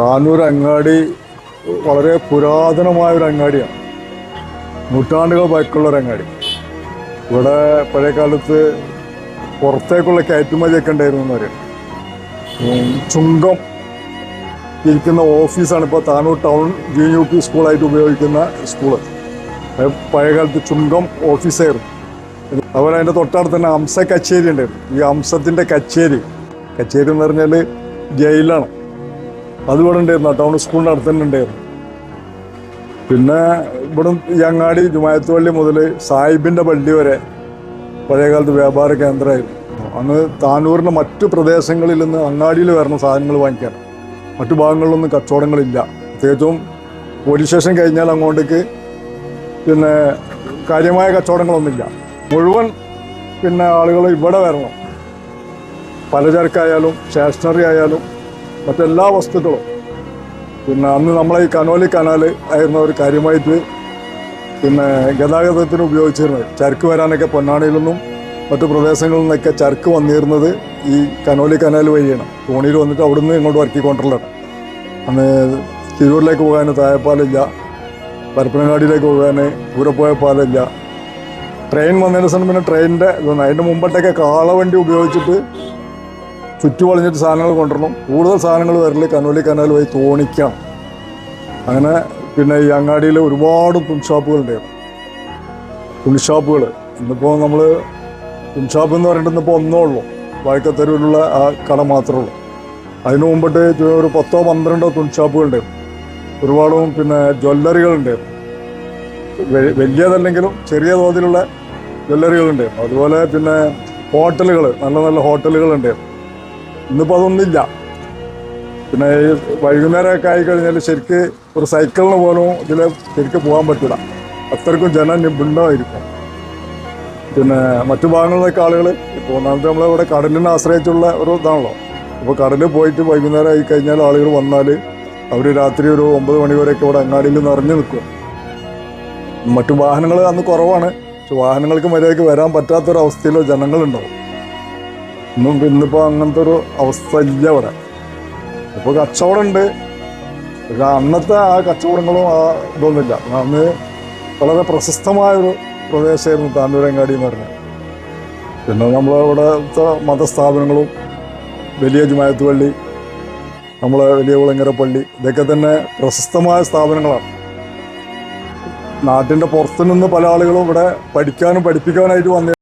താനൂർ അങ്ങാടി വളരെ പുരാതനമായ ഒരു അങ്ങാടിയാണ്. നൂറ്റാണ്ടുകൾ പഴക്കമുള്ള ഒരു അങ്ങാടി. ഇവിടെ പഴയ കാലത്ത് പുറത്തേക്കുള്ള കയറ്റുമതിയൊക്കെ ഉണ്ടായിരുന്നു എന്ന് പറയാം. ചുങ്കം ഇരിക്കുന്ന ഓഫീസാണ് ഇപ്പോൾ Tanur town G U P സ്കൂളായിട്ട് ഉപയോഗിക്കുന്ന സ്കൂൾ. പഴയകാലത്ത് പഴയ കാലത്ത് ചുങ്കം ഓഫീസായിരുന്നു. അതുപോലെ അതിന്റെ തൊട്ടടുത്ത് തന്നെ അംസ കച്ചേരി ഉണ്ടായിരുന്നു. ഈ അംസത്തിന്റെ കച്ചേരി. കച്ചേരി എന്ന് പറഞ്ഞാൽ ജയിലാണ്. അതിവിടെ ഉണ്ടായിരുന്നു ടൗൺ സ്കൂളിന്റെ അടുത്ത് തന്നെ ഉണ്ടായിരുന്നു. പിന്നെ ഇവിടെ ഞങ്ങാടി ജുമായത്ത് പള്ളി മുതൽ സാഹിബിന്റെ പള്ളി വരെ പഴയകാലത്ത് വ്യാപാര കേന്ദ്രമായിരുന്നു. അന്ന് താനൂരിന്റെ മറ്റു പ്രദേശങ്ങളിൽ നിന്ന് അങ്ങാടിയിൽ വരണം സാധനങ്ങൾ വാങ്ങിക്കാൻ. മറ്റു ഭാഗങ്ങളിലൊന്നും കച്ചവടങ്ങളില്ല. പ്രത്യേകിച്ചും പോലീസ് സ്റ്റേഷൻ കഴിഞ്ഞാൽ അങ്ങോട്ടേക്ക് പിന്നെ കാര്യമായ കച്ചവടങ്ങളൊന്നുമില്ല. മുഴുവൻ പിന്നെ ആളുകൾ ഇവിടെ വരണം. പലചരക്കായാലും സ്റ്റേഷനറി ആയാലും മറ്റെല്ലാ വസ്തുക്കളും. പിന്നെ അന്ന് നമ്മളെ ഈ കനോലി കനാൽ ആയിരുന്ന ഒരു കാര്യമായിട്ട് പിന്നെ ഗതാഗതത്തിന് ഉപയോഗിച്ചിരുന്നത്. ചരക്ക് വരാനൊക്കെ പൊന്നാണിയിൽ നിന്നും മറ്റു പ്രദേശങ്ങളിൽ നിന്നൊക്കെ ചരക്ക് വന്നിരുന്നത് ഈ കനോലി കനാൽ വഴിയാണ്. തോണിയിൽ വന്നിട്ട് അവിടുന്ന് ഇങ്ങോട്ട് വർക്കിക്കൊണ്ടിരുന്നത് അന്ന് തിരൂരിലേക്ക് പോകാൻ താഴെപ്പാലില്ല. പരപ്പനങ്ങാടിയിലേക്ക് പോകാൻ പൂരപ്പോയ പാലില്ല ട്രെയിൻ വന്നതിന് ശേഷം പിന്നെ ട്രെയിനിന്റെ അതിന്റെ മുമ്പട്ടൊക്കെ കാളവണ്ടി ഉപയോഗിച്ചിട്ട് ചുറ്റു വളഞ്ഞിട്ട് സാധനങ്ങൾ കൊണ്ടുവരണം. കൂടുതൽ സാധനങ്ങൾ വരൽ കനോലി കനാൽ വഴി തോണിക്കണം. അങ്ങനെ പിന്നെ ഈ അങ്ങാടിയിൽ ഒരുപാട് തുണിഷാപ്പുകളുണ്ട് തുണിഷാപ്പുകൾ ഇന്നിപ്പോൾ നമ്മൾ തുണിഷാപ്പ് എന്ന് പറഞ്ഞിട്ട് ഇന്നിപ്പോൾ ഒന്നേ ഉള്ളൂ. വാഴക്കത്തരൂരിലുള്ള ആ കട മാത്രമേ ഉള്ളൂ. അതിനു മുമ്പിട്ട് ഒരു പത്തോ പന്ത്രണ്ടോ തുണിഷാപ്പുകളുണ്ട് ഒരുപാടും പിന്നെ ജ്വല്ലറികളുണ്ട്. വലിയതല്ലെങ്കിലും ചെറിയ തോതിലുള്ള ജ്വല്ലറികളുണ്ട്. അതുപോലെ പിന്നെ ഹോട്ടലുകൾ നല്ല നല്ല ഹോട്ടലുകളുണ്ട്. ഇന്നിപ്പോൾ അതൊന്നുമില്ല. പിന്നെ ഈ വൈകുന്നേരമൊക്കെ ആയി കഴിഞ്ഞാൽ ശരിക്ക് ഒരു സൈക്കിളിന് പോലും ഇതിൽ ശരിക്ക് പോകാൻ പറ്റില്ല അത്രയ്ക്കും ജനനിബിഡമായിരിക്കും പിന്നെ മറ്റു ഭാഗങ്ങളിലൊക്കെ ആളുകൾ ഇപ്പോൾ ഒന്നാമത്തെ നമ്മളിവിടെ കടലിനെ ആശ്രയിച്ചുള്ള ഒരു ഇതാണല്ലോ. അപ്പോൾ കടലിൽ പോയിട്ട് വൈകുന്നേരം ആയി കഴിഞ്ഞാൽ ആളുകൾ വന്നാൽ അവർ രാത്രി ഒരു ഒമ്പത് മണി വരെയൊക്കെ ഇവിടെ അങ്ങാടിയിൽ നിറഞ്ഞു നിൽക്കും മറ്റു വാഹനങ്ങൾ അന്ന് കുറവാണ്. പക്ഷെ വാഹനങ്ങൾക്ക് മര്യാദയ്ക്ക് വരാൻ പറ്റാത്തൊരവസ്ഥയിലോ ജനങ്ങളുണ്ടാവും. ഇന്നും ഇന്നിപ്പോൾ അങ്ങനത്തെ ഒരു അവസ്ഥ ഇല്ല ഇവിടെ. ഇപ്പോൾ കച്ചവടമുണ്ട് പക്ഷെ അന്നത്തെ ആ കച്ചവടങ്ങളും ആ ഇതൊന്നുമില്ല. അന്ന് വളരെ പ്രശസ്തമായൊരു പ്രദേശമായിരുന്നു താന്നൂരങ്ങാടി എന്ന് പറഞ്ഞാൽ പിന്നെ നമ്മളിവിടുത്തെ മതസ്ഥാപനങ്ങളും വലിയ ജുമായത്ത് പള്ളി നമ്മളെ വലിയ കുളങ്ങര പള്ളി ഇതൊക്കെ തന്നെ പ്രശസ്തമായ സ്ഥാപനങ്ങളാണ്. നാട്ടിന്റെ പുറത്തു നിന്ന് പല ആളുകളും ഇവിടെ പഠിക്കാനും പഠിപ്പിക്കാനായിട്ട് വന്ന